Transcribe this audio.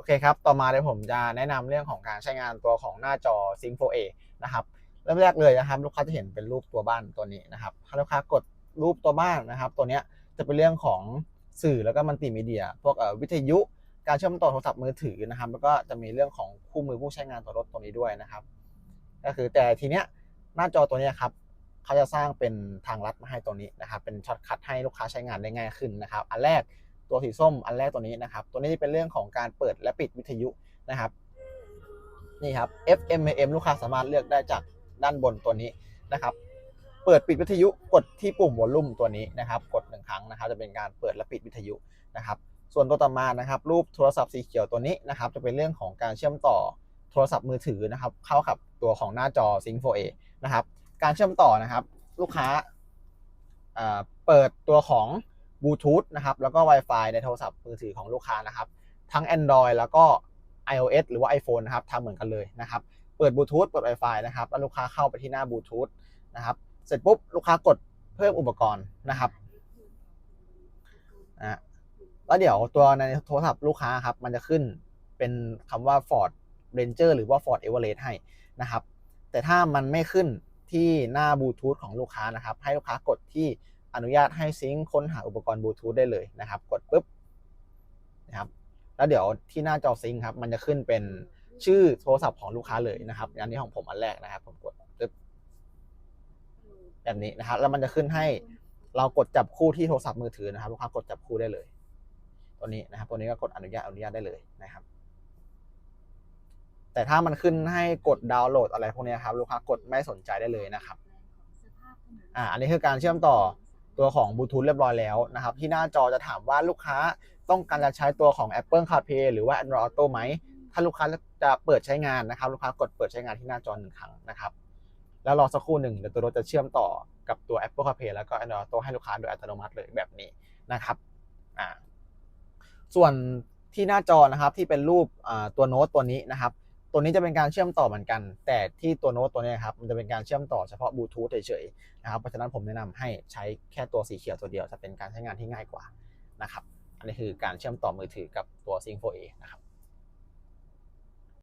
โอเคครับ ต่อมาเดี๋ยวผมจะแนะนำเรื่องของการใช้งานตัวของหน้าจอ Sync 4A นะครับ เริ่มแรกเลยนะครับ ลูกค้าจะเห็นเป็นรูปตัวบ้านตัวนี้นะครับ ถ้าลูกค้ากดรูปตัวบ้านนะครับ ตัวเนี้ยจะเป็นเรื่องของสื่อแล้วก็มัลติมีเดีย พวกวิทยุ การเชื่อมต่อโทรศัพท์มือถือนะครับ แล้วก็จะมีเรื่องของคู่มือผู้ใช้งานตัวรถตัวนี้ด้วยนะครับ ก็คือแต่ทีเนี้ยหน้าจอตัวนี้ครับเขาจะสร้างเป็นทางลัดมาให้ตัวนี้นะครับ เป็นช็อตคัทให้ลูกค้าใช้งานได้ง่ายขึ้นนะครับ อันแรก ตัวสีส้มอันแรกตัวนี้นะครับ ตัวนี้เป็นเรื่องของการเปิดและปิดวิทยุนะครับนี่ครับ FM AM ลูกค้าสามารถเลือกได้จากด้านบนตัวนี้นะครับ เปิดปิดวิทยุกดที่ปุ่มวอลลุ่มตัวนี้นะครับ กดหนึ่งครั้งนะครับ จะเป็นการเปิดและปิดวิทยุนะครับ ส่วนตัวต่อมานะครับ รูปโทรศัพท์สีเขียวตัวนี้นะครับ จะเป็นเรื่องของการเชื่อมต่อโทรศัพท์มือถือนะครับ เข้ากับตัวของหน้าจอ Sync 4A นะครับ การเชื่อมต่อนะครับ ลูกค้าอ่าเปิดตัวของ บลูทูธนะครับแล้วก็ Wi-Fi ในโทรศัพท์มือถือของลูกค้านะครับ ทั้ง Android แล้วก็ iOS หรือว่า iPhone นะครับทำเหมือนกันเลยนะครับ เปิดบลูทูธเปิด Wi-Fi นะครับแล้วลูกค้าเข้าไปที่หน้าบลูทูธนะครับ เสร็จปุ๊บลูกค้ากดเพิ่มอุปกรณ์นะครับนะแล้วเดี๋ยวตัวในโทรศัพท์ลูกค้าครับมันจะขึ้นเป็นคำว่า Ford Ranger หรือว่า Ford Everest ให้นะครับ แต่ถ้ามันไม่ขึ้นที่หน้าบลูทูธของลูกค้านะครับ ให้ลูกค้ากดที่ อนุญาตให้ซิงค์ค้นหาอุปกรณ์บลูทูธได้เลยนะครับ กดปุ๊บนะครับแล้วเดี๋ยวที่หน้าจอซิงค์ครับมันจะขึ้นเป็นชื่อโทรศัพท์ของลูกค้าเลยนะครับอันนี้ของผมอันแรกนะครับ ผมกดปึ๊บแบบนี้นะครับ แล้วมันจะขึ้นให้เรากดจับคู่ที่โทรศัพท์มือถือนะครับลูกค้ากดจับคู่ได้เลย ตัวนี้นะครับ ตัวนี้ก็กดอนุญาตอนุญาตได้เลยนะครับ แต่ถ้ามันขึ้นให้กดดาวน์โหลดอะไรพวกนี้ครับลูกค้ากดไม่สนใจได้เลยนะครับ อ่า อันนี้คือการเชื่อมต่อ ตัวของบลูทูธเรียบร้อยแล้วนะครับที่หน้าจอจะถามว่าลูกค้าต้องการจะใช้ตัวของ Apple CarPlay หรือว่า Android Auto ไหม ถ้าลูกค้าจะเปิดใช้งานนะครับ ลูกค้ากดเปิดใช้งานที่หน้าจอหนึ่งครั้งนะครับ แล้วรอสักครู่หนึ่งเดี๋ยวตัวรถจะเชื่อมต่อกับตัว Apple CarPlay แล้วก็ Android Auto ให้ลูกค้าโดยอัตโนมัติเลยแบบนี้นะครับอ่าส่วนที่หน้าจอนะครับที่เป็นรูปตัวโน้ตตัวนี้นะครับ ตัวนี้จะเป็นการเชื่อมต่อเหมือนกัน แต่ที่ตัวโน้ตตัวนี้ครับมันจะเป็นการเชื่อมต่อเฉพาะบลูทูธเฉยๆนะครับเพราะฉะนั้นผมแนะนำให้ใช้แค่ตัวสีเขียวตัวเดียวจะเป็นการใช้งานที่ง่ายกว่านะครับอันนี้คือการเชื่อมต่อมือถือกับตัว Sync 4A นะครับ